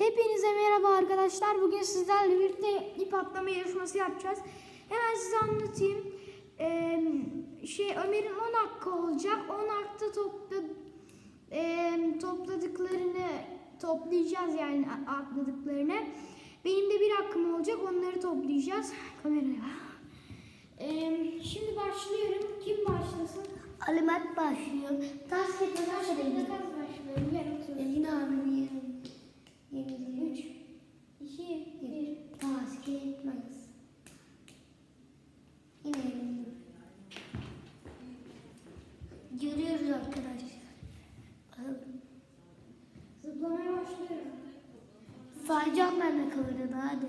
Hepinize merhaba arkadaşlar. Bugün sizlerle birlikte ip atlama yarışması yapacağız. Hemen size anlatayım. Ee, şey Ömer'in 10 hakkı olacak. 10 hakta topla, ee, topladıklarını toplayacağız yani atladıklarını. Benim de bir hakkım olacak. Onları toplayacağız. Kameraya. Ee, şimdi başlıyorum. Kim başlasın? Alimet başlıyor. Taş edelim. takas başlıyorum. Ben oturuyorum. Yine abim yiyelim. Yemin 3, 2, 1. Taş kağıt makas. Yine yemin Görüyoruz arkadaşlar. Zıplamaya başlıyorum. Sayacağım ben de kamerada hadi.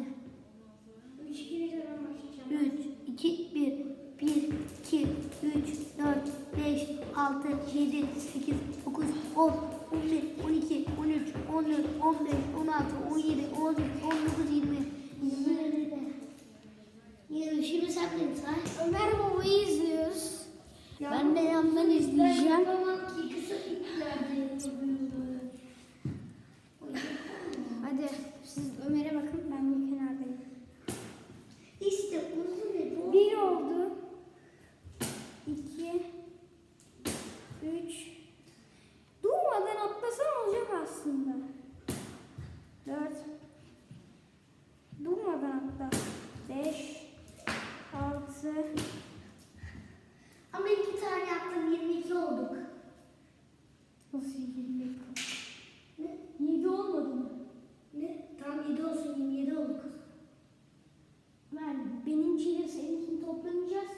3, 2, 1 başlayacağım. 3, 2, 1. 1, 2, 3, 4, 5, 6, 7, 8, 9, 10, 11, 12, 13, 14, 15, 16, 17, 18, 19, 20, 20 de. Yürü, şimdi sen beni say. Ömer Baba'yı izliyoruz. Ben de yandan izleyeceğim. Hadi siz Ömer'e bakın ben bir kenardayım. İşte uzun ve bu. Bir oldu. İki. Üç. Durmadan atlasan olacak aslında. Dört. Atla. Beş. Altı. Ama iki tane yaptım 22 olduk. Nasıl yirmi? Ne? Yedi olmadı mı? Ne? Tam 7 olsun 27 olduk. Ben benimkiyle seninkini toplanacağız.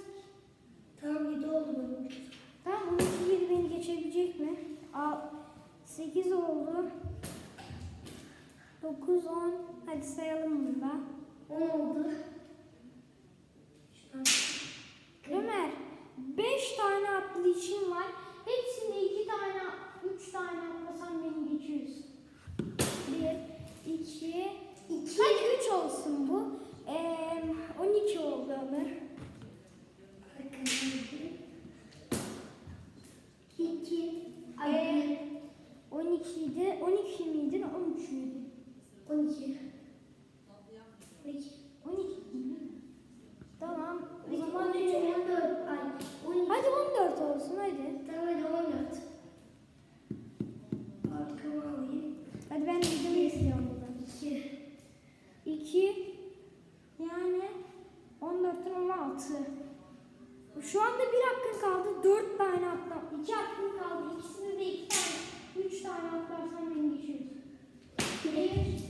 Tam 7 oldu benim. Tamam 12 yedi beni geçebilecek mi? Al, 8 oldu. 9, 10. Hadi sayalım bunu da. 10 oldu. Ömer 5 tane atlı için var. Hepsinde 2 tane, 3 tane atlasan beni geçiyorsun. 1, 2, İki. Hadi 3 olsun bu. Ee, 12 oldu Ömer. İki. Ee, Ay, 12 idi. 12 miydi? 13 müydü? 12. 12. 12 mi? Tamam. O O zaman zaman 14. Ay, 12. Hadi 14 olsun hadi. Tamam hadi 14. Arkama alayım. Hadi ben videomu izliyorum buradan. 2. 2 yani 14'ten 16. Şu anda bir hakkın kaldı. 4 tane atlam. 2 hakkın kaldı. İkisinde de 2 tane. 3 tane atlarsan beni geçiyorsun. 1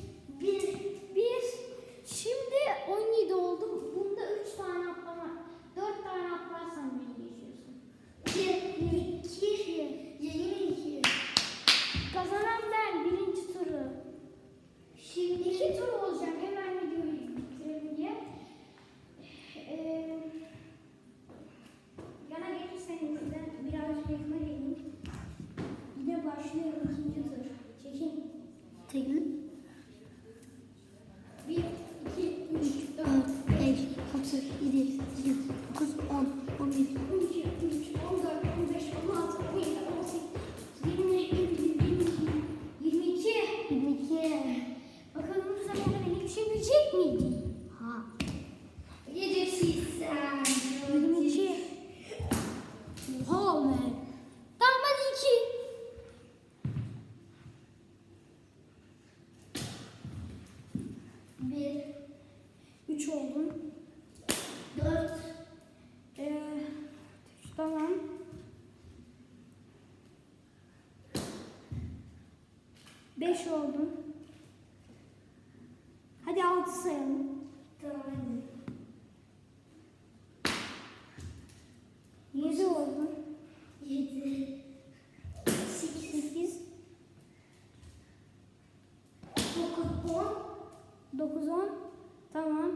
1, 2. 3 oldun. 4, Ee, tamam. Beş oldun. Hadi altı sayalım. tamam hadi. Yedi oldun. 9, 10. Tamam.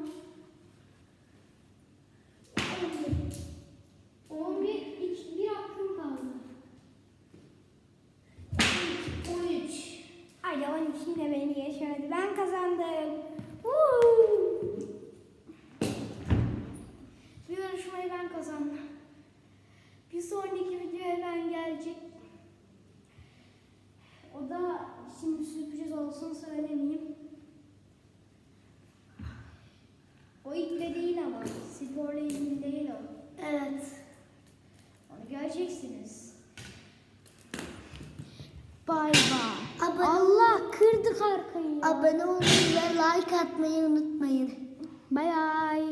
11. 11. 2, bir hakkım kaldı. 12, 13. Haydi 12 yine beni geçmedi. Ben kazandım. Woo! Bir yarışmayı ben kazandım. Bir sonraki videoya ben gelecek. O da şimdi sürpriz olsun söylemeyeyim. Evet. Onu göreceksiniz. Bay bay. Abone- Allah kırdık arkayı. Abone olmayı ve like atmayı unutmayın. Bay bay.